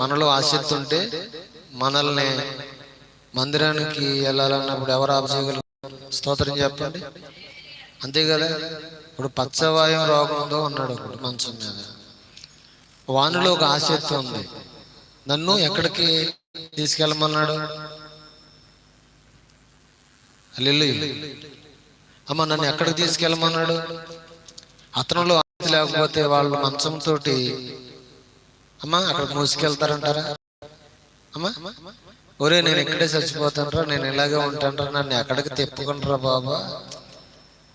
మనలో ఆసక్తి ఉంటే మనల్ని మందిరానికి వెళ్ళాలన్నప్పుడు ఎవరు ఆపచేయగలరు స్తోత్రం చెప్పండి. అంతే కదా? ఇప్పుడు పచ్చవాయం రోగంతో ఉన్నాడు ఒకటి మంచం మీద. వానిలో ఒక ఆసక్తి ఉంది. నన్ను ఎక్కడికి తీసుకెళ్ళమన్నాడు? అల్లెల్లు అమ్మ నన్ను ఎక్కడికి తీసుకెళ్ళమన్నాడు? అతనిలో ఆసక్తి లేకపోతే వాళ్ళు మంచంతో అమ్మా అక్కడ మోసుకెళ్తారంటారా? అమ్మా ఒరే నేను ఇక్కడే చచ్చిపోతానరా నేను ఇలాగే ఉంటానరా నన్ను ఎక్కడికి తిప్పుకుంటారా బాబా?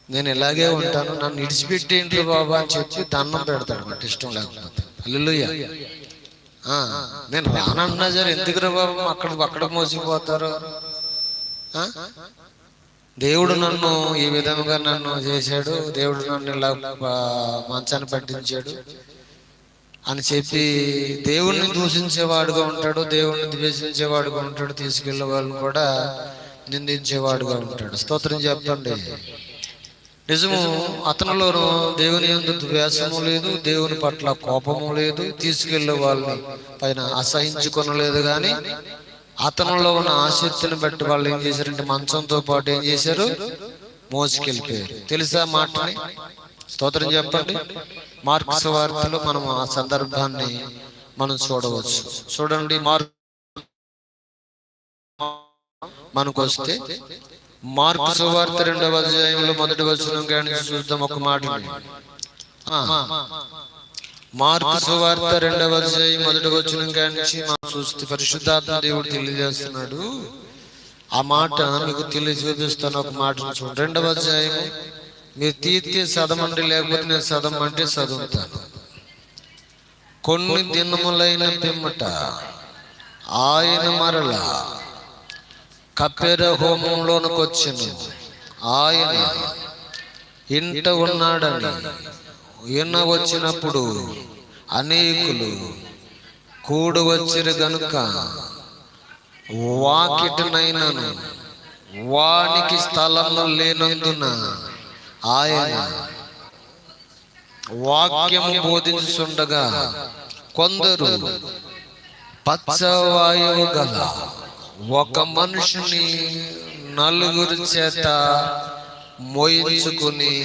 నేను ఇలాగే ఉంటాను నన్ను ఇడిచిపెట్టేంటి బాబా అని చెప్పి దండం పెడతాడు అనమాట ఇష్టం లేకపోతే. అల్లుయ్య నేను రానన్నా సరే ఎందుకురా బాబు అక్కడ అక్కడ మోసిపోతారు? దేవుడు నన్ను ఈ విధంగా నన్ను చేశాడు దేవుడు నన్ను ఇలా మంచాన్ని పట్టించాడు. అని చెప్పి దేవుణ్ణి దూషించేవాడుగా ఉంటాడు దేవుణ్ణి ద్వేషించేవాడుగా ఉంటాడు తీసుకెళ్ళే వాళ్ళని కూడా నిందించేవాడుగా ఉంటాడు. స్తోత్రం చెప్పండి నిజము అతనిలోనూ దేవుని ఎందు ద్వేషము లేదు దేవుని పట్ల కోపము లేదు తీసుకెళ్ళే వాళ్ళని పైన అసహించుకొనలేదు కానీ అతనిలో ఉన్న ఆసక్తిని బట్టి వాళ్ళు ఏం చేశారంటే మంచంతో పాటు ఏం చేశారు? మోసుకెళ్ళిపోయారు. తెలుసా మాటని? స్తోత్రం చెప్పండి. మార్క్స్ వార్తలో మనం ఆ సందర్భాన్ని మనం చూడవచ్చు. చూడండి మార్క్ మనకు వస్తే మార్కు సువార్త రెండవ అధ్యాయంలో మొదటి వచనం కానీ చూద్దాం ఒక మాట ఆ, మార్కు సువార్త రెండవ అధ్యాయం మొదటి వచనం కానీ మనం చూస్తే పరిశుద్ధాత్మ దేవుడు తెలియజేస్తున్నాడు. ఆ మాట మీకు తెలియజూపిస్తాను ఒక మాట చూడండి. రెండవ అధ్యాయం మీరు తీర్తే చదవండి లేకపోతే నేను చదవమంటే చదువుతాను కొన్ని దినములైన పిమ్మట ఆయన మరల కప్పెర హోమంలోనికి వచ్చాను. ఆయన ఇంట ఉన్నాడని ఈయన వచ్చినప్పుడు అనేకులు కూడు వచ్చిరు గనుక వాకిటనైనను వానికి స్థలము లేనందున ఆయన వాక్యము బోధించుండగా కొందరు పచ్చవాయువు గల ఒక మనుషుని నలుగురు చేత మోయించుకుని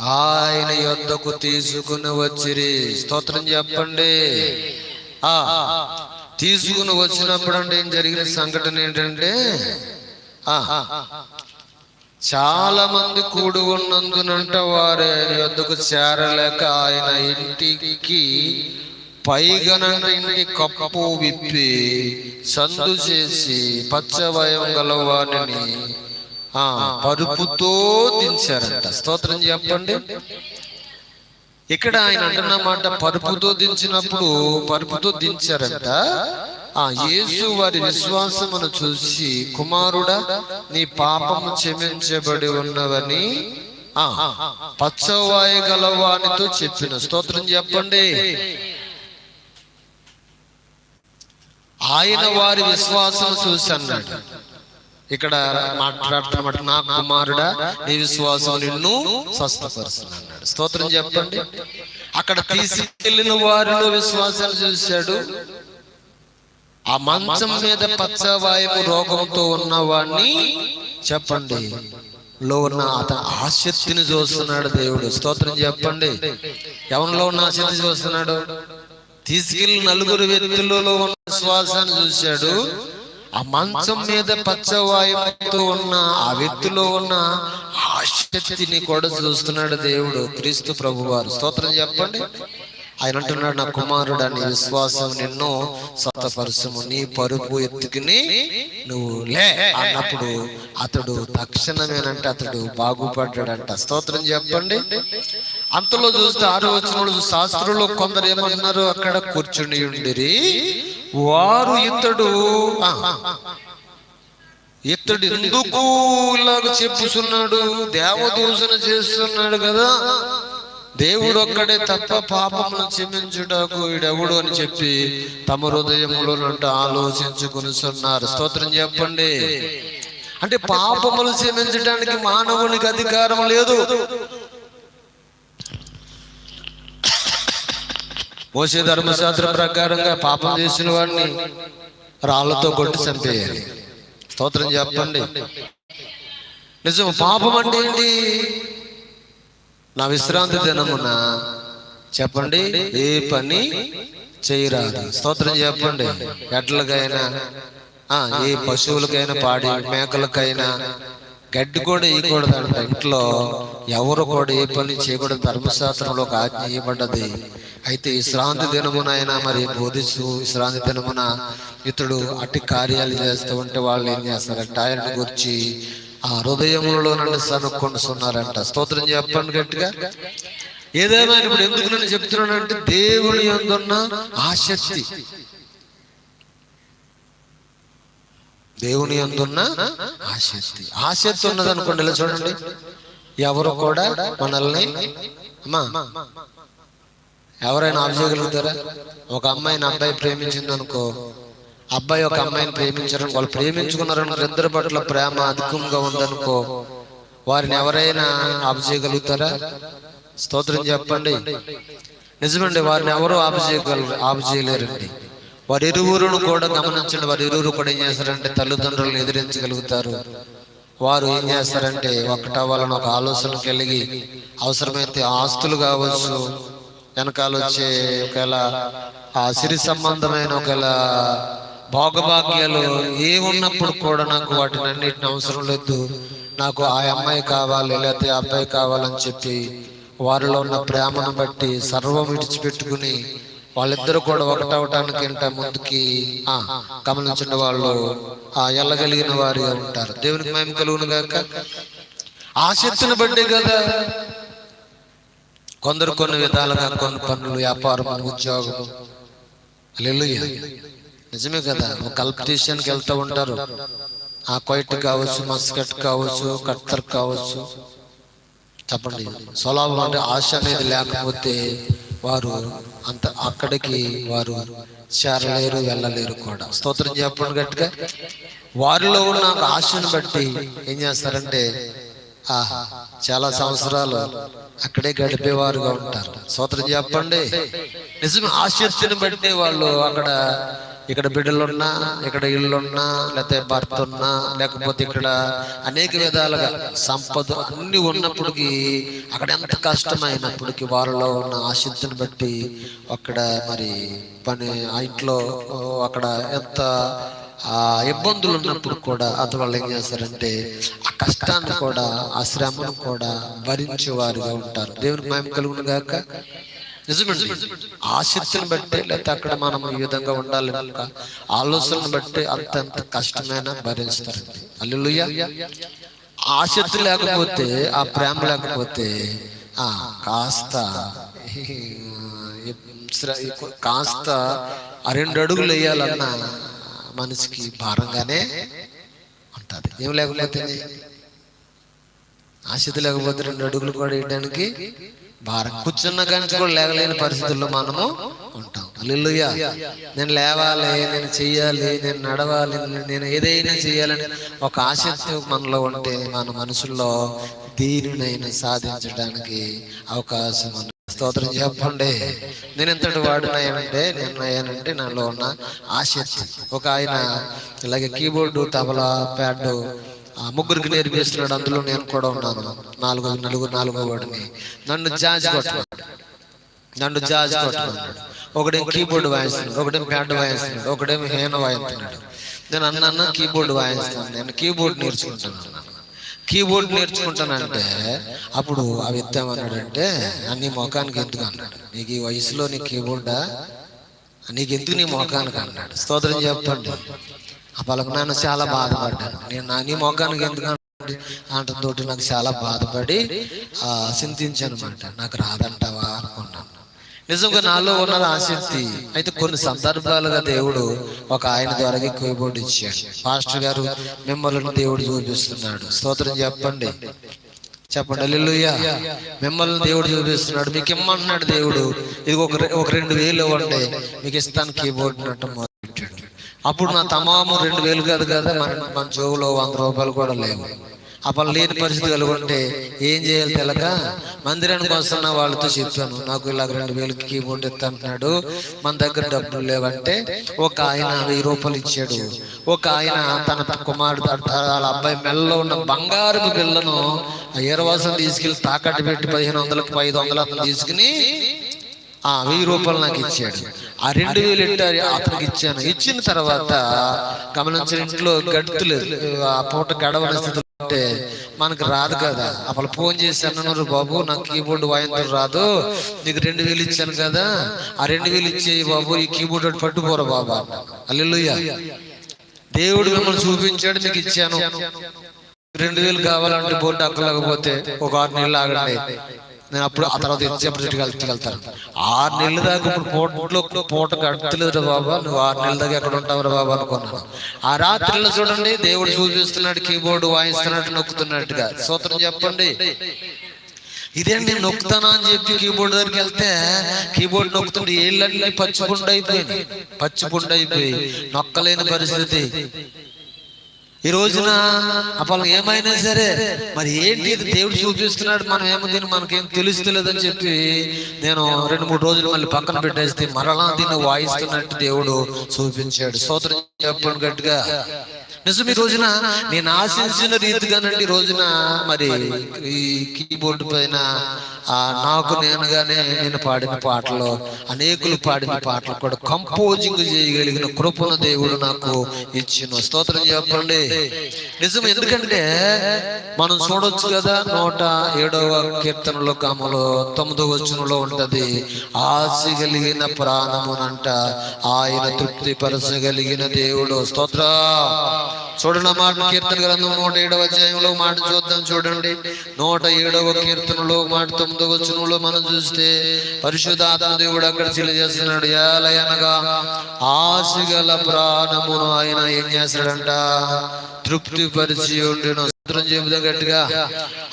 ఆయన యొద్దకు తీసుకుని వచ్చిరి. స్తోత్రం చెప్పండి. ఆ తీసుకుని వచ్చినప్పుడు అంటే ఏం జరిగిన సంఘటన ఏంటంటే చాలా మంది కూడి ఉన్నందునంట వారి ఆయన వద్దకు చేరలేక ఆయన ఇంటికి పైగనంట ఇంటికి కప్పు విప్పి సందు చేసి పచ్చవయం గల వారిని పరుపుతో దించారంట. స్తోత్రం చెప్పండి. ఇక్కడ ఆయన అంటున్నమాట పరుపుతో దించినప్పుడు పరుపుతో దించారంట. ఆ యేసు వారి విశ్వాసమును చూసి కుమారుడా నీ పాపము క్షమించబడి ఉన్నవని పచ్చవాయి గల గలవానితో చెప్పిన. స్తోత్రం చెప్పండి. ఆయన వారి విశ్వాసం చూసి అన్నాడు. ఇక్కడ మాట్లాడుతున్నమాట నా కుమారుడా నీ విశ్వాసం నిన్ను స్వస్థపరుస్తుంది అన్నాడు. స్తోత్రం చెప్పండి. అక్కడ తీసుకెళ్ళిన వారిలో విశ్వాసాలు చూశాడు. ఆ మంచం మీద పచ్చవాయువు రోగంతో ఉన్నవాడిని చెప్పండి. లో ఉన్న అతని ఆసక్తిని చూస్తున్నాడు దేవుడు. స్తోత్రం చెప్పండి. ఎవరిలో ఉన్న ఆసక్తి చూస్తున్నాడు? తీసుకెళ్ళి నలుగురు వ్యక్తులలో ఉన్న శ్వాసను చూశాడు. ఆ మంచం మీద పచ్చవాయువుతో ఉన్న ఆ వ్యక్తిలో ఉన్న ఆసక్తిని కూడా చూస్తున్నాడు దేవుడు. క్రీస్తు ప్రభువారు. స్తోత్రం చెప్పండి. ఆయన అంటున్నాడు నా కుమారుడు అని విశ్వాసం నిన్ను స్వతపరచము నీ పరుపు ఎత్తుకుని నువ్వు లే అన్నప్పుడు అతడు తక్షణమేనంటే అతడు బాగుపడ్డాడంట. స్తోత్రం చెప్పండి. అంతలో చూస్తే ఆరు వచ్చిన శాస్త్రులు కొందరు ఏమన్నారు? అక్కడ కూర్చుని ఉండిరి. వారు ఇతడు ఇతడు ఎందుకు ఇలాగ చెప్పుచున్నాడు దేవదూషణ చేస్తున్నాడు కదా. దేవుడు ఒక్కడే తప్ప పాపమును క్షమించుటకు ఈడెవడు అని చెప్పి తమ హృదయములో నుండి ఆలోచించుకునిస్తున్నారు స్తోత్రం చెప్పండి. అంటే పాపములు క్షమించడానికి మానవునికి అధికారం లేదు. మోసే ధర్మశాస్త్రం ప్రకారంగా పాపం చేసిన వాడిని రాళ్ళతో కొట్టి చంపేయాలి. స్తోత్రం చెప్పండి. నిజం పాపం అంటే ఏంటి? నా విశ్రాంతి దినమున చెప్పండి ఏ పని చేయరాదు. స్తోత్రం చెప్పండి. ఎడ్లకైనా ఆ, ఏ పశువులకైనా పాడి మేకలకైనా గడ్డి కూడా వేయకూడదంట ఇంట్లో ఎవరు కూడా ఏ పని చేయకూడదు ధర్మశాస్త్రంలో ఒక ఆజ్ఞ ఇవ్వబడ్డది. అయితే విశ్రాంతి అయినా మరి బోధిస్తూ విశ్రాంతి దినమున ఇతడు అట్టి కార్యాలు చేస్తూ ఉంటే వాళ్ళు ఏం చేస్తారంటే ఆయన గురించి ఆ హృదయంలో నన్ను సనుక్కొంటున్నారంట స్తోత్రం చెప్పండి గట్టిగా. ఏదేమైనా ఇప్పుడు ఎందుకు నేను చెప్తున్నానంటే దేవుని ఎందున్న ఆసక్తి. దేవుని ఎందున్న ఆసక్తి. ఆసక్తి ఉన్నది అనుకోండి ఇలా చూడండి? ఎవరు కూడా మనల్ని అమ్మా ఎవరైనా ఆఫ్ ఒక అమ్మాయిని అబ్బాయి ప్రేమించింది అనుకో అబ్బాయి ఒక అమ్మాయిని ప్రేమించారని వాళ్ళు ప్రేమించుకున్నారని ఇద్దరి పట్ల ప్రేమ అధికంగా ఉందనుకో వారిని ఎవరైనా ఆఫ్ చేయగలుగుతారా స్తోత్రం చెప్పండి. నిజమండి వారిని ఎవరు ఆఫ్ చేయగలరు వారి ఇరువురును కూడా గమనించండి. వారి ఇరువురు కూడా ఏం చేస్తారంటే తల్లిదండ్రులను ఎదిరించగలుగుతారు. వారు ఏం చేస్తారంటే ఒకటవ్వాలని ఒక ఆలోచన కలిగి అవసరమైతే ఆస్తులు కావచ్చు వెనకాల వచ్చే ఒకవేళ ఆ సిరి సంబంధమైన ఒకవేళ భోగభాగ్యాలు ఏ ఉన్నప్పుడు కూడా నాకు వాటిని అన్నిటిని అవసరం లేదు. నాకు ఆ అమ్మాయి కావాలి లేకపోతే ఆ అబ్బాయి కావాలని చెప్పి వారిలో ఉన్న ప్రేమను బట్టి సర్వం విడిచిపెట్టుకుని వాళ్ళిద్దరు కూడా ఒకటవటానికి ఇంట ముందుకి గమనించిన వాళ్ళు ఆ ఎల్లగలిగిన వారిగా ఉంటారు. దేవునికి మేము కలుగును గాక. ఆసక్తిని బట్టి కదా కొందరు కొన్ని విధాలుగా కొన్ని పనులు వ్యాపారం ఉద్యోగం. లేదు నిజమే కదా ఒక కల్పిటీషియన్కి వెళ్తూ ఉంటారు. ఆ కొయిట్ కావచ్చు మస్కట్ కావచ్చు కట్టర్ కావచ్చు. చెప్పండి స్వలాభం అంటే ఆశ అనేది లేకపోతే వారు అంత అక్కడికి వారు చేరలేరు వెళ్ళలేరు కూడా. స్తోత్రం చెప్పండి గట్టిగా. వారిలో ఉన్న ఆశను బట్టి ఏం చేస్తారంటే ఆహా చాలా సంవత్సరాలు అక్కడే గడిపేవారుగా ఉంటారు. స్తోత్రం చెప్పండి. నిజమే ఆసక్తిని బట్టి వాళ్ళు అక్కడ ఇక్కడ బిడ్డలున్నా ఇక్కడ ఇల్లున్నా లేకపోతే భర్త ఉన్నా లేకపోతే ఇక్కడ అనేక విధాలుగా సంపద అన్ని ఉన్నప్పటికీ అక్కడ ఎంత కష్టమైనప్పటికీ వారిలో ఉన్న ఆశక్తిని బట్టి అక్కడ మరి పని ఆ ఇంట్లో అక్కడ ఎంత ఆ ఇబ్బందులు ఉన్నప్పుడు కూడా అతను వాళ్ళు ఏం చేస్తారంటే ఆ కష్టాన్ని కూడా ఆ శ్రమను కూడా భరించేవారుగా ఉంటారు. దేవునికి మేము కలుగును గాక. నిజమండి ఆసక్తిని బట్టి లేకపోతే అక్కడ మనం ఈ విధంగా ఉండాలి కనుక ఆలోచనను బట్టి అంతంత కష్టమైన భరిస్తారండి అల్లుయ్య ఆసక్తి లేకపోతే ఆ ప్రేమ లేకపోతే ఆ కాస్త కాస్త రెండు అడుగులు వేయాలన్న మనిషికి భారంగానే ఉంటుంది. ఏం లేకపోతే ఆశతి లేకపోతే రెండు అడుగులు కూడా వేయడానికి భారం. కూర్చున్న కానీ కూడా లేగలేని పరిస్థితుల్లో మనము ఉంటాం. అల్లుయ్య నేను లేవాలి నేను చెయ్యాలి నేను నడవాలి నేను ఏదైనా చేయాలని ఒక ఆసక్తి మనలో ఉంటే మన మనసులో దీనినైనా సాధించడానికి అవకాశం ఉంది. స్తోత్రం చెప్పండి. నేను ఎంతటి వాడినాయనంటే నేను అయ్యానంటే నాలో ఉన్న ఆసక్తి. ఒక ఆయన ఇలాగే కీబోర్డు తబలా ప్యాడ్ ఆ ముగ్గురికి నేర్పిస్తున్నాడు అందులో నేను కూడా ఉన్నాను. నాలుగు నలుగురు నాలుగో వాడిని. నన్ను జాజ్ కొట్టమన్నాడు. నన్ను జాజ్ కొట్టమన్నాడు. ఒకడేం కీబోర్డ్ వాయిస్తున్నాడు ఒకడేం ప్యాడ్ వాయిస్తున్నాడు ఒకడేం హేన వాయిస్తున్నాడు. నేను అన్న కీబోర్డ్ వాయిస్తాను నేను కీబోర్డ్ నేర్చుకుంటున్నాను కీబోర్డ్ నేర్చుకుంటానంటే అప్పుడు ఆ వ్యక్తి ఏమన్నాడంటే నీ మొఖానికి ఎందుకు? అన్నాడు. నీకు ఈ వయసులో నీ కీబోర్డా? నీకు ఎందుకు నీ మొఖానికి అన్నాడు. స్తోత్రం చెప్పండి. ఆ పలకు చాలా బాధపడ్డాను నేను నా నీ మొఖానికి ఎందుకు అంటతోటి నాకు చాలా బాధపడి ఆ చింతించాను అనమాట నాకు రాదంటావా అనుకున్నాను. నిజంగా నాలో ఉన్నది ఆసక్తి. అయితే కొన్ని సందర్భాలుగా దేవుడు ఒక ఆయన ద్వారా కీబోర్డ్ ఇచ్చాడు. పాస్టర్ గారు మిమ్మల్ని దేవుడు చూపిస్తున్నాడు. స్తోత్రం చెప్పండి. చెప్పండి. అల్లెలుయ్య మిమ్మల్ని దేవుడు చూపిస్తున్నాడు. మీకు ఇమ్మంటున్నాడు దేవుడు. ఇది ఒక ఒక రెండు వేలు ఇవ్వండి. మీకు ఇస్తాను కీబోర్డ్ అప్పుడు నా తమాము రెండు వేలు కాదు కదా మన మన జోబులో వంద రూపాయలు కూడా లేవు. అప్పుడు లేని పరిస్థితి కలిగి ఉంటే ఏం చేయాలి తెలక? మందిరానికి వస్తున్న వాళ్ళతో చెప్పాను. నాకు ఇలాగ రెండు వేలకి కీబోర్డ్ ఇస్తాంటున్నాడు. మన దగ్గర డబ్బులు లేవంటే ఒక ఆయన వెయ్యి రూపాయలు ఇచ్చాడు. ఒక ఆయన తన కుమారుడు వాళ్ళ అబ్బాయి మెల్లో ఉన్న బంగారు బిళ్ళను ఆ ఏరవాసం తీసుకెళ్ళి తాకట్టు పెట్టి పదిహేను వందలకి ఐదు వందలు అతను తీసుకుని ఆ వెయ్యి రూపాయలు నాకు ఇచ్చాడు. ఆ రెండు వేలు ఇట్టారు అతనికి ఇచ్చాను. ఇచ్చిన తర్వాత గమనించిన ఇంట్లో గడుతులేదు. ఆ పూట గడవని స్థితిలో అంటే మనకు రాదు కదా. అప్పుడు ఫోన్ చేసి అన్నారు బాబు నాకు కీబోర్డ్ వాయించడం రాదు. నీకు రెండు వేలు ఇచ్చాను కదా. ఆ రెండు వేలు ఇచ్చేయి బాబు. ఈ కీబోర్డ్ ఒకటి పట్టుకోరా బాబా. అల్లెలుయ్య. దేవుడు మిమ్మల్ని చూపించాడు మీకు ఇచ్చాను. రెండు వేలు కావాలంటే బోర్డు అక్కలేకపోతే ఒక ఆరు నెలలు ఆగండి. నేను అప్పుడు ఆ తర్వాత ఇచ్చేప్పుడు వెళ్తాను. ఆరు నెలల దాకా ఇప్పుడు పూటలో పూట గడతలేదు బాబా నువ్వు ఆరు నెలల దాకా ఎక్కడ ఉంటావు బాబా అనుకున్నాను ఆ రాత్రిలో చూడండి దేవుడు చూపిస్తున్నాడు కీబోర్డు వాయిస్తున్నాడు నొక్కుతున్నట్టుగా. సూత్రం చెప్పండి. ఇదే నేను నొక్కుతానా అని చెప్పి కీబోర్డ్ దగ్గరికి వెళ్తే కీబోర్డ్ నొక్కుతుంటే ఏళ్ళన్నీ పచ్చిపుండు అయిపోయింది పచ్చిపుండు అయిపోయి నొక్కలేని పరిస్థితి. ఈ రోజున అప్పుడు ఏమైనా సరే మరి ఏంటి దేవుడు చూపిస్తున్నాడు మనం ఏమో దీన్ని మనకేం తెలుస్తలేదని చెప్పి నేను రెండు మూడు రోజులు మళ్ళీ పక్కన పెట్టేస్తే మరలా దీన్ని వాయిస్తున్నట్టు దేవుడు చూపించాడు. సోదరు చెప్పండి గట్టిగా. నిజం ఈ రోజున నేను ఆశించిన రీతిగానండి రోజున. మరి ఈ కీబోర్డ్ పైన ఆ నాకు నేనుగానే నేను పాడిన పాటలు అనేకులు పాడిన పాటలు కూడా కంపోజింగ్ చేయగలిగిన కృపణ దేవుడు నాకు ఇచ్చిన. స్తోత్రం చెప్పండి. నిజం ఎందుకంటే మనం చూడొచ్చు కదా నూట ఏడవ కీర్తనలో కామలో తొమ్మిదవ వచనంలో ఉంటది ఆశ కలిగిన ప్రాణమునంట ఆయన తృప్తి పరచగలిగిన దేవుడు. స్తోత్ర. చూడండి మాట కీర్తన గ్రంథం నూట ఏడవ అధ్యాయంలో మాట చూద్దాం చూడండి. నూట ఏడవ కీర్తనలో మాట తొమ్మిదవ వచనంలో మనం చూస్తే పరిశుద్ధాత్మ దేవుడు అక్కడ తెలియజేస్తున్నాడు. ఏలయనగా ఆశగల ప్రాణమును ఆయన ఏం చేస్తాడంట? తృప్తి పరిచి ఉండిన. సూత్రం చెబుదాం గట్టిగా.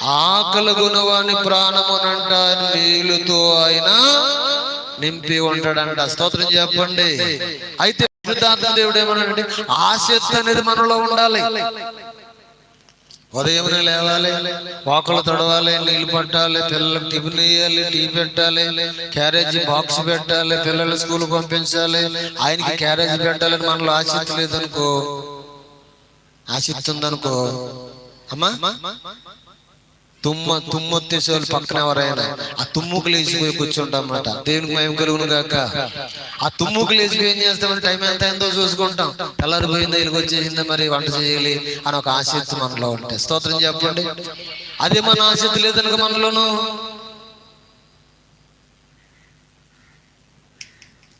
ఆకలి గుణవాని ప్రాణమునంట మేలుతో ఆయన నింపి ఉంటాడంట. స్తోత్రం చెప్పండి. అయితే పరిశుద్ధాత్మ దేవుడు ఏమన్నాడంటే ఆసక్తి అనేది మనలో ఉండాలి. ఉదయం లేవాలి వాకులు తడవాలి నీళ్ళు పట్టాలి పిల్లలకు టిఫిన్ వేయాలి టీ పెట్టాలి క్యారేజీ బాక్స్ పెట్టాలి పిల్లలు స్కూల్ పంపించాలి. ఆయనకి క్యారేజీ పెట్టాలని మనలో ఆసక్తి లేదనుకో ఆసక్తి ఉందనుకో అమ్మా తుమ్మ తుమ్మొత్తేసే వాళ్ళు పక్కన ఎవరైనా. ఆ తుమ్ముకు లేచిపోయి కూర్చుంటాం అన్నమాట దేవునికి మేము కలుగును కాక ఆ తుమ్ముకు లేచిపోయి ఏం చేస్తామని టైం ఎంత అయిందో చూసుకుంటాం. తెల్లారిపోయిందో ఇల్లు వచ్చేసిందో మరి వంట చేయాలి అని ఒక ఆసక్తి మనలో ఉంటే. స్తోత్రం చెప్పండి. అదే మన ఆసక్తి లేదనుక మనలోను.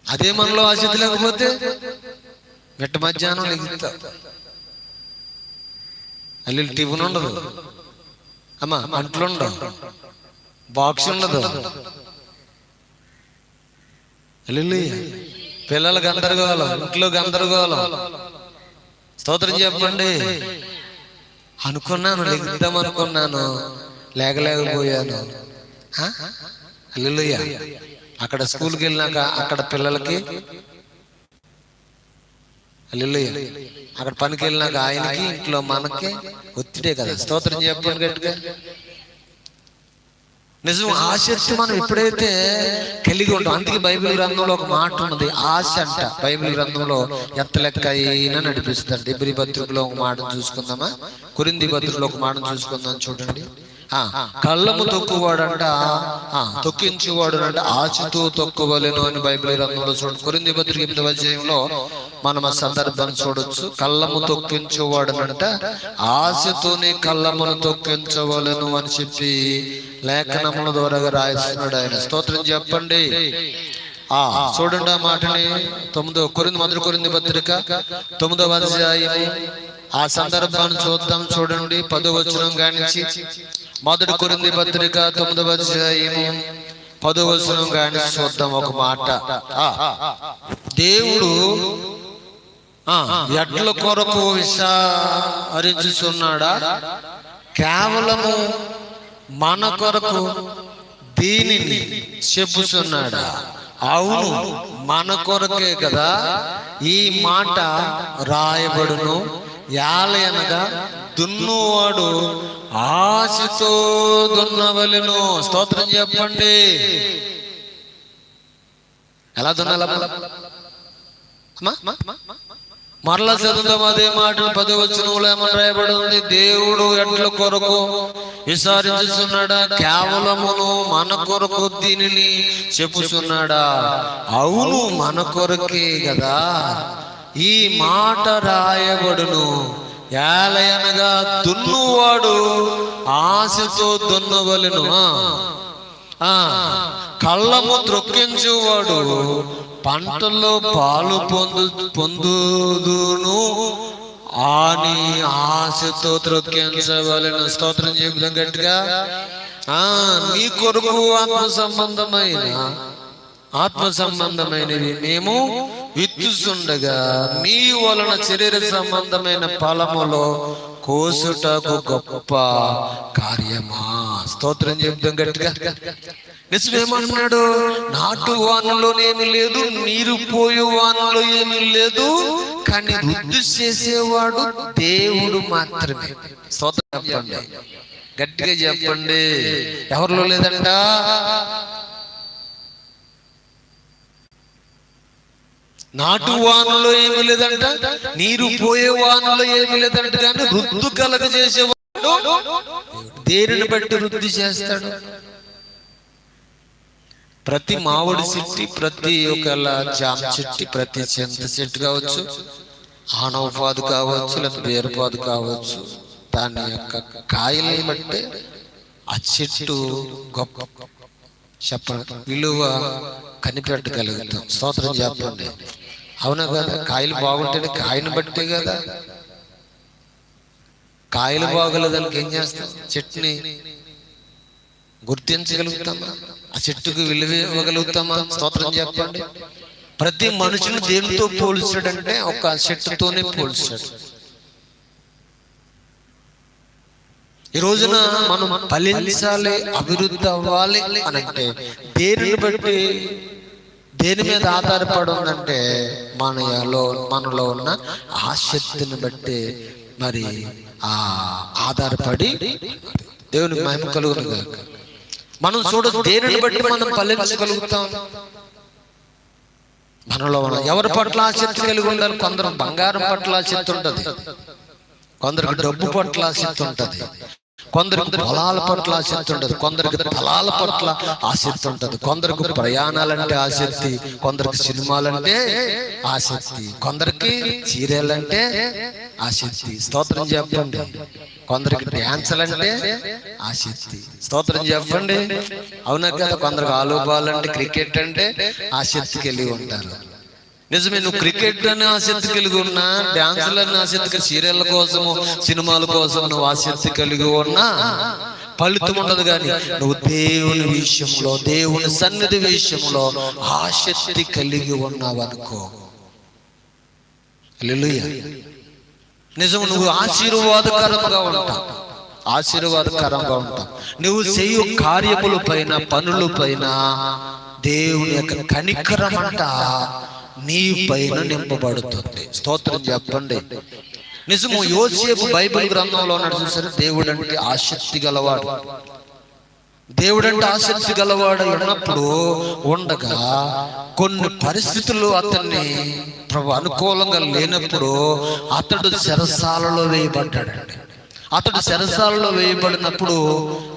అదే మనలో ఆసక్తి లేకపోతే మిట్ట మధ్యాహ్నం లెగుతా. అల్లి టిఫిన్ ఉండదు. అమ్మా అంట్లు ఉండవు. బాక్స్ ఉండదు. పిల్లలు గందరగోళం ఇంట్లో గందరగోళం. స్తోత్రం చెప్పండి. అనుకున్నాను లెగుద్దాం అనుకున్నాను లేకలేకపోయాను అల్లుయ్య అక్కడ స్కూల్కి వెళ్ళినాక అక్కడ పిల్లలకి అల్లుయ్య అక్కడ పనికి వెళ్ళినాక ఆయనకి ఇంట్లో మనకి ఒత్తిడే కదా. స్తోత్రం చెప్పండి గట్టిగా. నిజం ఆసక్తి మనం ఎప్పుడైతే కలిగి ఉంటాం అందుకే బైబిల్ గ్రంథంలో ఒక మాట ఉన్నది ఆశ అంట. బైబిల్ గ్రంథంలో ఎంత లెక్క అయినా నడిపిస్తారు డిబ్రి పత్రికలో ఒక మాట చూసుకుందామా? కురింది పత్రికలో ఒక మాట చూసుకుందాం చూడండి. కళ్ళము తొక్కువాడంట ఆ తొక్కించువాడు అంటే ఆశతో తొక్కువలేను అని బైబిల్ గ్రంథంలో చూడండి. కురింది పత్రిక ఎనిమిదవ అధ్యాయంలో మనం ఆ సందర్భాన్ని చూడొచ్చు. కళ్ళము తొక్కించువాడనంట ఆశతోనే కళ్ళమును తొక్కించవలను అని చెప్పి లేఖనముల ద్వారా రాయిస్తున్నాడు ఆయన. స్తోత్రం చెప్పండి. ఆ చూడండి ఆ మాటని. తొమ్మిదో కొరింది మొదటి కొరింది పత్రిక తొమ్మిదవ అధ్యాయం ఆ సందర్భాన్ని చూద్దాం చూడండి. పదో వచనం గానించి. మొదటి కొరింది పత్రిక తొమ్మిదవ అధ్యాయము. పదో వచనం గానించి చూద్దాం ఒక మాట. దేవుడు ఎడ్ల కొరకు విషారించుచున్నాడా కేవలము మన కొరకు దీనిని చెప్పుచున్నాడా? అవును మన కొరకే కదా ఈ మాట రాయబడును. యాలయనగా దున్నువాడు ఆశతో దున్నవలను. స్తోత్రం చెప్పండి. ఎలా దున్నాలమ్మా అమ్మా? మరల చదువుతాం అదే మాటలు పది వచనంలో ఏమని రాయబడి ఉంది దేవుడు ఎట్ల కొరకు విసారించుతున్నాడా కేవలమును మన కొరకు దీనిని చెప్పుచున్నాడా? అవును మన కొరకే కదా ఈ మాట రాయబడును. ఏలయనగా దున్నువాడు ఆశతో దున్నవలను. కళ్ళము త్రొక్కించువాడు పంటల్లో పాలు పొందు పొందుదును. అని ఆశతో త్రొక్కించవలన స్తోత్రం చెబుదాం గట్టిగా. ఆ నీ కొరకు ఆత్మ సంబంధమైన ఆత్మ సంబంధమైనవి మేము విత్తుచుండగా మీ వలన శరీర సంబంధమైన ఫలములో కోసుటకు గొప్ప కార్యమా. స్తోత్రం చెప్తాం గట్టిగా. ఏమంటున్నాడు? నాటు వానలో ఏమి లేదు నీరు పోయే వానలో ఏమీ లేదు కానీ వృద్ధి చేసేవాడు దేవుడు మాత్రమే. స్తోత్రం చెప్పండి. గట్టిగా చెప్పండి. ఎవరిలో లేదంట? నాటు వానలో ఏమి లేదంట నీరు పోయే వానలో ఏమి లేదంట కానీ రుద్దు కలగ చేసేవాడు దేనిని బట్టి వృద్ధి చేస్తాడు. ప్రతి మామిడి చెట్టు ప్రతి ఒకళ్ళ జామ చెట్టు ప్రతి చింత చెట్టు కావచ్చు ఆనవపాదు కావచ్చు లేదా బేరుపాదు కావచ్చు. దాని యొక్క కాయల్ని బట్టి ఆ చెట్టు గొప్ప చెప్పండి. విలువ కనిపెట్టగలుగుతాం. స్తోత్రం చెప్పండి. అవునా కదా? కాయలు బాగుంటేనే కాయను బట్టే కదా. కాయలు బాగోలేదానికి ఏం చేస్తాం? చెట్టుని గుర్తించగలుగుతామా? ఆ చెట్టుకు విలువ ఇవ్వగలుగుతామా? స్తోత్రం చెప్పండి. ప్రతి మనుషులు దేనితో పోల్చాడంటే ఒక చెట్టుతోనే పోల్చాడు. ఈ రోజున మనం ఫలించాలి అభివృద్ధి అవ్వాలి అని అంటే దేనిని బట్టి దేని మీద ఆధారపడి ఉందంటే మనలో మనలో ఉన్న ఆసక్తిని బట్టి మరి ఆ ఆధారపడి దేవుని మహిమ కలుగును మనం చూడ దేనిని బట్టి మనం ఫలించగలుగుతాం మనలో ఉన్న ఎవరి పట్ల ఆసక్తి కలిగి ఉండాలి? కొందరు బంగారం పట్ల ఆసక్తి ఉంటది. కొందరికి డబ్బు పట్ల ఆసక్తి ఉంటది. కొందరికి పొలాల పట్ల ఆసక్తి ఉంటది. కొందరికి ఫలాల పట్ల ఆసక్తి ఉంటది. కొందరికి ప్రయాణాలంటే ఆసక్తి కొందరికి సినిమాలంటే ఆసక్తి కొందరికి చీరలంటే ఆసక్తి స్తోత్రం చెప్పండి. కొందరికి డ్యాన్సులంటే ఆసక్తి. స్తోత్రం చెప్పండి. అవునా కదా? కొందరికి ఆలోపాలంటే క్రికెట్ అంటే ఆసక్తి కలిగి ఉంటారు. నిజమే నువ్వు క్రికెట్ అని ఆసక్తి కలిగి ఉన్నా డాన్సులని ఆసక్తి సీరియల్ కోసము సినిమాల కోసం నువ్వు ఆసక్తి కలిగి ఉన్నా ఫలితం ఉండదు కానీ నువ్వు దేవుని విషయంలో దేవుని సన్నిధి విషయంలో ఆసక్తి కలిగి ఉన్నావు అనుకో నిజం నువ్వు ఆశీర్వాదకరంగా ఉంటావు. ఆశీర్వాదకరంగా ఉంటావు. నువ్వు చేయు కార్యముల పైన పనుల పైన దేవుని యొక్క కనికరం అంట నీ పైన నింపబడుతుంది. స్తోత్రం చెప్పండి. నిజము యోసేపు బైబిల్ గ్రంథంలో ఉన్నాడు చూసారు? దేవుడు అంటే ఆసక్తి గలవాడు. దేవుడంటే ఆసక్తి గలవాడు ఉన్నప్పుడు ఉండగా కొన్ని పరిస్థితులు అతన్ని ప్రభు అనుకూలంగా లేనప్పుడు అతడు చెరసాలలో వేయబడ్డాడండి. అతడు చెరసాలలో వేయబడినప్పుడు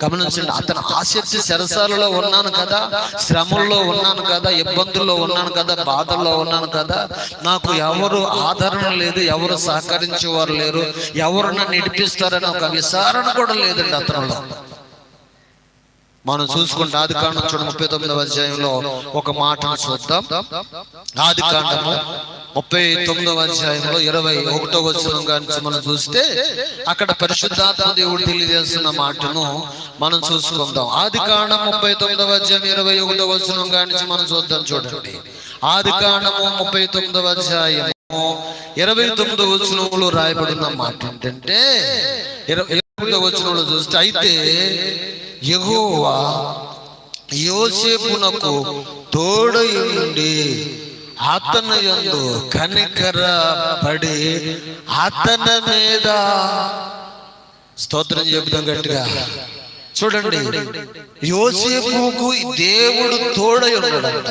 గమనించండి అతను ఆసక్తి చెరసాలలో ఉన్నాను కదా శ్రమల్లో ఉన్నాను కదా ఇబ్బందుల్లో ఉన్నాను కదా బాధల్లో ఉన్నాను కదా నాకు ఎవరు ఆదరణ లేదు ఎవరు సహకరించేవారు లేరు ఎవరు నన్ను నడిపిస్తారని ఒక విచారణ కూడా లేదండి అతనిలో. మనం చూసుకుంటే ఆది కాండం చూడ ముప్పై తొమ్మిదవ అధ్యాయంలో ఒక మాటను చూద్దాం. ఆది కాండము ముప్పై తొమ్మిదవ అధ్యాయంలో ఇరవై ఒకటో వచనం నుంచి మనం చూస్తే అక్కడ పరిశుద్ధాత్మ దేవుడు తెలియజేస్తున్న మాటను మనం చూసుకుందాం. ఆది కాండం ముప్పై తొమ్మిదవ అధ్యాయం ఇరవై ఒకటో వచనం నుంచి మనం చూద్దాం చూడండి. ఆది కాండము ముప్పై తొమ్మిదవ అధ్యాయము ఇరవై తొమ్మిదవ వచనంలో రాయబడిన మాట ఏంటంటే ఇరవై ఒకటో వచనంలో చూస్తే అయితే యెహోవా యోసేపునకు తోడయుండి అతని యందు కనికర పడి అతని మీద స్తోత్రం చెబుతాం గట్టిగా. చూడండి. యోసేపుకు దేవుడు తోడై ఉన్నాడంట.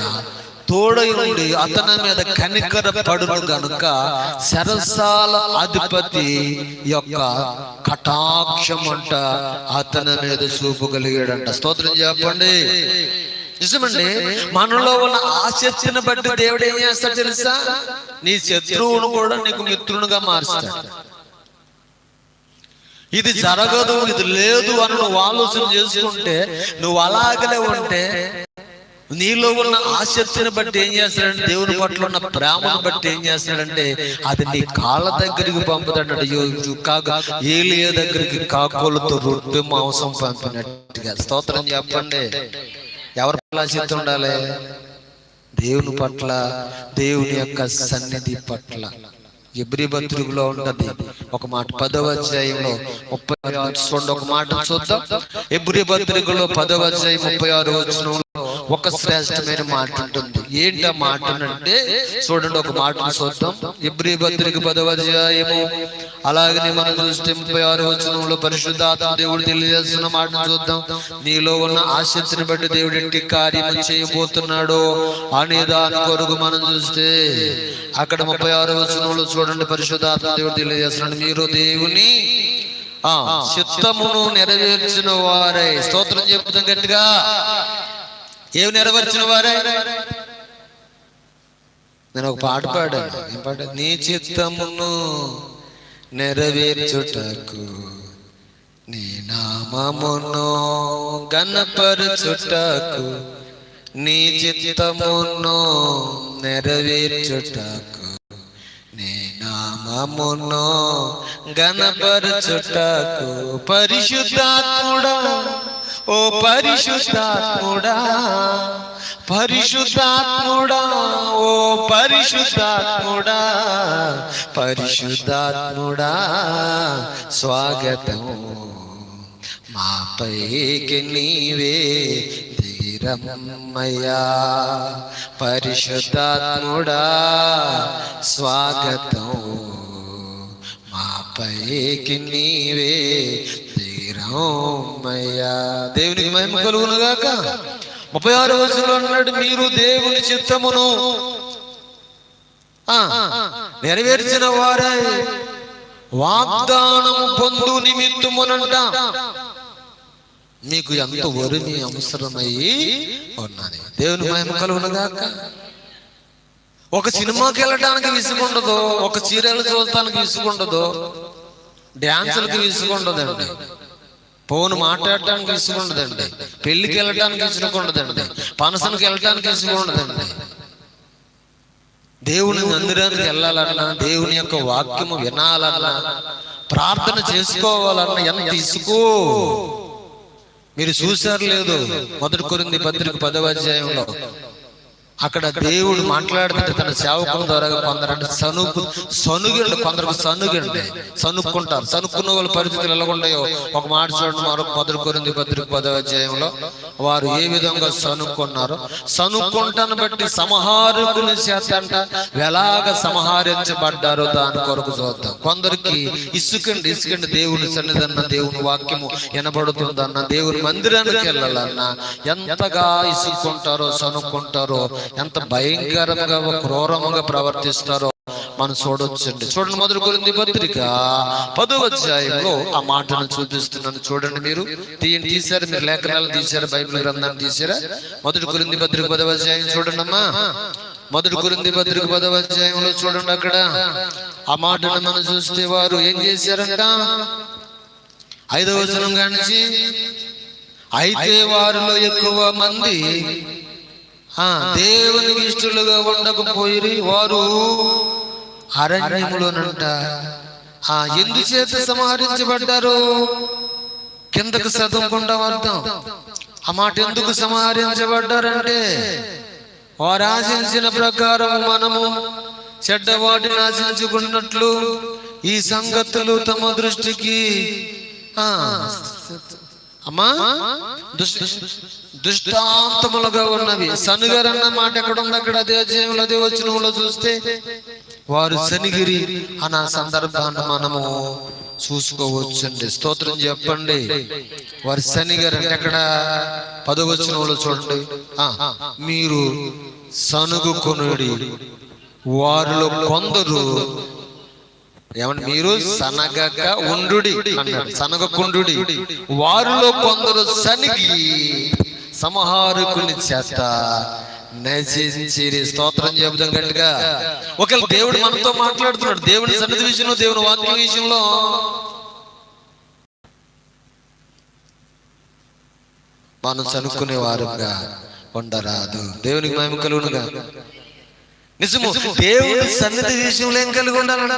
తోడై ఉండి అతని మీద కనికర పడును గనుక సరసాల అధిపతి యొక్క కటాక్షం అంట అతని మీద చూపగలిగాడంట స్తోత్రం చెప్పండి. నిజమండి మనలో ఉన్న ఆసక్తిని బట్టి దేవుడు ఏం చేస్తాడు తెలుసా? నీ శత్రువును కూడా నీకు మిత్రునిగా మారుస్తాడు. ఇది జరగదు ఇది లేదు అని నువ్వు ఆలోచన చేసుకుంటే నువ్వు అలాగనే ఉంటే నీలో ఉన్న ఆసక్తిని బట్టి ఏం చేస్తాడంటే దేవుని పట్ల ఉన్న ప్రేమను బట్టి ఏం చేస్తాడంటే అది నీ కాళ్ళ దగ్గరికి పంపుతాడు కాగా ఏలియ దగ్గరికి కాకులతో రొట్టె మాంసం పంపినట్టుగా. స్తోత్రం చెప్పండి. ఎవరి పట్ల ఆసక్తి ఉండాలి? దేవుని పట్ల దేవుని యొక్క సన్నిధి పట్ల. ఎబ్రి పత్రికలో ఉంటది. ఒక మాట పదవ అధ్యాయంలో ముప్పై ఆరు చూడండి. ఒక మాట చూద్దాం. ఎబ్రి పత్రికలో పదవ అధ్యాయం ముప్పై ఆరు వచ్చిన ఒక శ్రేష్టమైన మాట ఉంటుంది ఏంటి ఆ మాట అంటే చూడండి ఒక మాట చూద్దాం. ఎబ్రి పత్రిక పదవధ్యాయము అలాగని అలాగనే మనం చూస్తే ముప్పై ఆరు వచనంలో పరిశుద్ధాత్మ దేవుడు తెలియజేస్తున్న మాట చూద్దాం. నీలో ఉన్న ఆసక్తిని బట్టి దేవుడు ఎట్టి కార్యం చేయబోతున్నాడో అనే దాని కొరకు మనం చూస్తే అక్కడ ముప్పై ఆరు వచనంలో చూడండి పరిశుద్ధాత్మ దేవుడు తెలియజేస్తున్నాడు. మీరు దేవుని చిత్తమును నెరవేర్చిన వారై. స్తోత్రం చెప్తాం గట్టిగా. ఏమి నెరవేర్చిన వారే? నేను ఒక పాట పాడాను. ఏం పాట? నీ చిత్తమును నెరవేర్చుటకు నీ నామమును గణపరచుటకు నీ చిత్తమును నెరవేర్చుటకు నీ నామమును గణపరచుటకు పరిశుద్ధాత్ముడా. ఓ పరిశుద్ధాత్ముడా పరిశుద్ధాత్ముడా ఓ పరిశుద్ధాత్ముడా పరిశుద్ధాత్ముడా స్వాగతం మాపైకి నీవే ధీరమ్మయ్యా పరిశుద్ధాత్ముడా స్వాగతం మాపైకి నీవే ధీరమ్మయ్యా దేవునికి మహిమ కలుగునుగాక. ముప్పై ఆరు రోజులు అన్నాడు మీరు దేవుని చిత్తమును. నెరవేర్చిన వారే వాగ్దానము పొందు నిమిత్తమునంట. నీకు ఎంత వరుని అవసరమై ఉన్నాను దేవుని మహిమ కలుగునుగాక. ఒక సినిమాకి వెళ్ళడానికి విసుగుండదు ఒక చీరలు చూడటానికి విసుగుండదు డ్యాన్సులకి విసుగుండదండి. పోను మాట్లాడటానికి విసుగుండదండి పెళ్ళికి వెళ్ళటానికి ఉండదండి. పనసనికి వెళ్ళటానికి విసుగుండదండి దేవుని మందిరానికి వెళ్ళాలన్నా దేవుని యొక్క వాక్యము వినాలన్నా ప్రార్థన చేసుకోవాలన్నా ఎంత ఇసుకో. మీరు చూసారు లేదు? మొదటి కొరింది పత్రిక పదవ అధ్యాయంలో. అక్కడ దేవుడు మాట్లాడుతుంటే తన సేవకుల ద్వారా కొందరంటే సనుకు సనుగండి కొందరికి సనుగండి సనుక్కుంటారు. సనుక్కున్న వాళ్ళ పరిస్థితులు ఎలా ఉన్నాయో ఒక మాట చూడండి మరొక మొదటి కొరింది పత్రిక పదవ వారు ఏ విధంగా సనుక్కున్నారు సనుక్కుంటాను బట్టి సంహారకుని చేతంట ఎలాగ సంహరించబడ్డారో దాని కొరకు చూద్దాం. కొందరికి ఇసుకండి ఇసుకండి దేవుని సన్నిధన్న దేవుని వాక్యము వినబడుతుందన్న దేవుని మందిరానికి వెళ్ళాలన్నా ఎంతగా ఇసుక్కుంటారో సనుక్కుంటారో ఎంత భయంకరంగా క్రూరంగా ప్రవర్తిస్తారో మనం చూడొచ్చండి. చూడండి మొదటి కొరింది పత్రిక పదో అధ్యాయంలో ఆ మాటను చూపిస్తున్నాను. చూడండి మీరు. తీయండి తీశారు? మీరు లేఖనాలు తీశారు? బైబిల్ గ్రంథాన్ని తీశారా? మొదటి గురించి పత్రిక పదవ అధ్యాయం చూడండి అమ్మా. మొదటి గురింది పత్రిక పదవ అధ్యాయంలో చూడండి అక్కడ. ఆ మాటను మనం చూస్తే వారు ఏం చేశారంట? ఐదవ వచనం కానించి అయితే వారిలో ఎక్కువ మంది దేవునికి ఇష్టలుగా ఉండకపోయి వారు అరణ్యములోనంట ఆ ఎందుచేత సంహరించబడ్డారు? కిందకు చదవకుండా అర్థం ఆ మాట ఎందుకు సంహరించబడ్డారంటే వారు ఆశించిన ప్రకారం మనము చెడ్డవాటిని ఆశించుకున్నట్లు ఈ సంగతులు తమ దృష్టికి అమ్మా దుష్- దుష్టాంతములుగా ఉన్నవి. సనుగర్ అన్న మాట ఎక్కడ ఉంది అక్కడ? అదే అధ్యాయంలో అదే వచనంలో చూస్తే వారు శనిగిరి అన్న సందర్భాన్ని మనము చూసుకోవచ్చండి. స్తోత్రం చెప్పండి. వారు శనిగారు అంటే అక్కడ పదవచ్చిన వాళ్ళు చూడండి. ఆ, మీరు సనుగుకొనుడి. వారిలో కొందరు ఏమంటే మీరు సనగక ఉండుడి అన్నాడు. సనగకుండుడి. వారిలో కొందరు సనిగి సంహారకుని చేత. నశించిరి స్తోత్రం చెబుదాం గట్టిగా. ఒకవేళ దేవుడు మనతో మాట్లాడుతున్నాడు దేవుని సన్నిధి విషయంలో దేవుని వాక్యం విషయంలో. మనం చనుక్కునే వారుగా ఉండరాదు. దేవునికి మేము కలుగునుగా. నిజము దేవుని సన్నిధి విషయంలో ఏం కలిగి ఉండాలంట?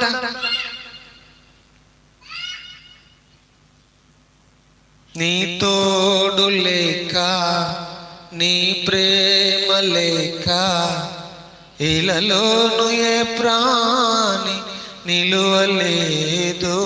నీ తోడు లేక నీ ప్రేమ లేక ఇలలోను ఏ ప్రాణి నిలువలేదు.